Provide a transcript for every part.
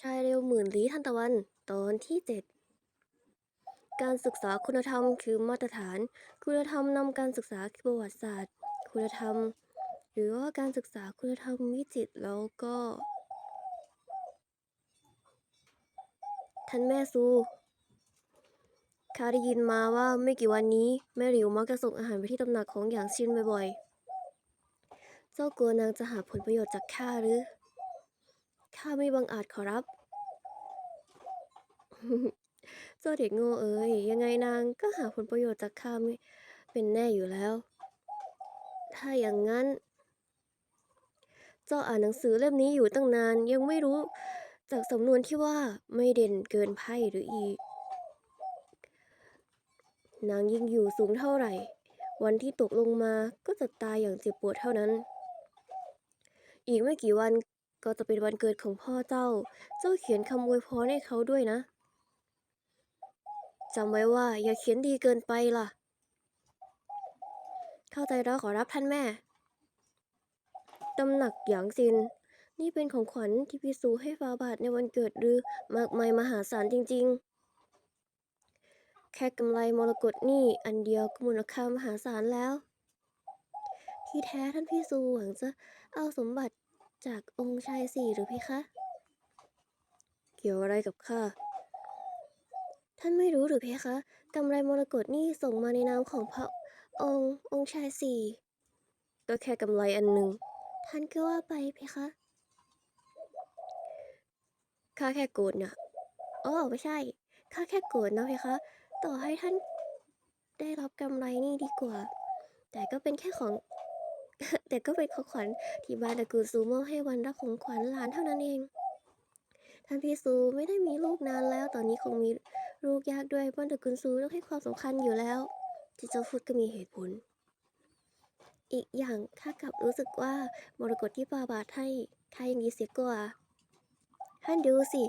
ชายเร็วหมื่นลี้ทันตะวัน ตอนที่เจ็ดการศึกษาคุณธรรมคือมาตรฐาน คุณธรรมนำการศึกษาคือประวัติศาสตร์ คุณธรรม หรือว่าการศึกษาคุณธรรมวิจิตแล้วก็ท่านแม่ซูข้าได้ยินมาว่าไม่กี่วันนี้ แม่หลิวมักจะส่งอาหารไปที่ตำหนักของหยางชินบ่อยๆ เจ้ากลัวนางจะหาผลประโยชน์จากข้าหรือ ข้าไม่บังอาจขอรับ เจ้าเด็กโง่เอ๋ยยังไงนางก็หาผลประโยชน์จากข้าไม่เป็นแน่อยู่แล้ว ถ้าอย่างนั้น เจ้าอ่านหนังสือเล่มนี้อยู่ตั้งนานยังไม่รู้จากสำนวนที่ว่าไม่เด่นเกินไพ่หรืออีก นางยิ่งอยู่สูงเท่าไหร่ วันที่ตกลงมาก็จะตายอย่างเจ็บปวดเท่านั้น อีกไม่กี่วัน ก็จะเป็นวันเกิดของพ่อเจ้า เจ้าเขียนคำอวยพรให้เขาด้วยนะจำไว้ว่าอย่าเขียนดีเกินไปล่ะ เข้าใจแล้วขอรับท่านแม่ตำหนักหยางซิน นี่เป็นของขวัญที่พี่สูให้ฟาบาทในวันเกิดหรือมากมายมหาศาลจริง ๆ แค่กำไรมรกตนี่อันเดียวก็มูลค่ามหาศาลแล้ว ที่แท้ท่านพี่สูหวังจะเอาสมบัติ จากองค์ชายสี่หรือพี่คะ เกี่ยวอะไรกับข้า ท่านไม่รู้หรือเพคะกำไรมรกตนี่ส่งมาในนามของพระองค์องค์ชายสี่ก็แค่กำไรอันหนึ่งท่านก็ว่าไปเพคะข้าแค่โกรธน่ะอ๋อไม่ใช่ข้าแค่โกรธนะเพคะต่อให้ท่านได้รับกำไรนี่ดีกว่า แต่ก็เป็นแค่ของ แต่ก็เป็นของขวัญที่บ้านตระกูลซูมอบให้วันรับของขวัญหลานเท่านั้นเองท่านพี่ซูไม่ได้มีลูกนานแล้ว ตอนนี้คงมีลูกยากด้วยบ้านตระกูลซูต้องให้ความสำคัญอยู่แล้วที่เจ้าพูดก็มีเหตุผล อีกอย่างข้ากลับรู้สึกว่ามรกตที่บาบาทให้ข้ายังดีเสียกว่าท่านดูสิ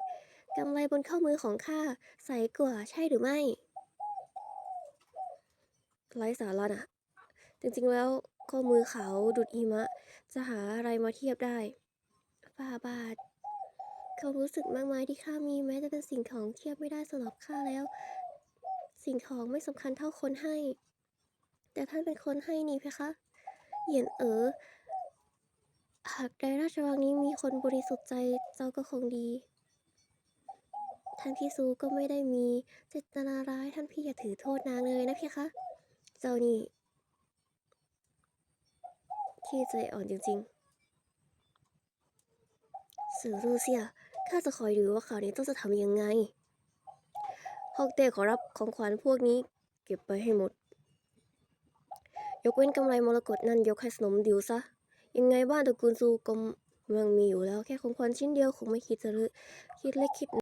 กำไรบนข้อมือของข้าใสกว่าใช่หรือไม่ไร้สาระนะจริงๆแล้ว ข้อมือเขาดุดหิมะ จะหาอะไรมาเทียบได้ฟาบาทเขารู้สึกมากมายที่ข้ามีแม้จะเป็นสิ่งของเทียบไม่ได้สำหรับข้าแล้ว สิ่งของไม่สำคัญเท่าคนให้ แต่ท่านเป็นคนให้นี่เพคะเหยียนเอ๋อหากในราชวังนี้มีคนบริสุทธิ์ใจเจ้าก็คงดี ท่านพี่ซูก็ไม่ได้มีเจตนาร้ายท่านพี่อย่าถือโทษนางเลยนะเพคะ เจ้านี่ ที่ใจอ่อนจริงๆสื่อรูเซียข้าจะคอยดูว่าข่าวนี้ต้องจะทำยังไงฮอกเต้ขอรับของขวัญพวกนี้ เก็บไปให้หมด ยกเว้นกำไรมรกตนั่นยกให้สนมดิวซะ ยังไงบ้านตระกูลซูก็เมืองมีอยู่แล้วแค่ของขวัญชิ้นเดียวคงไม่คิดจะรืคิดเล็กคิด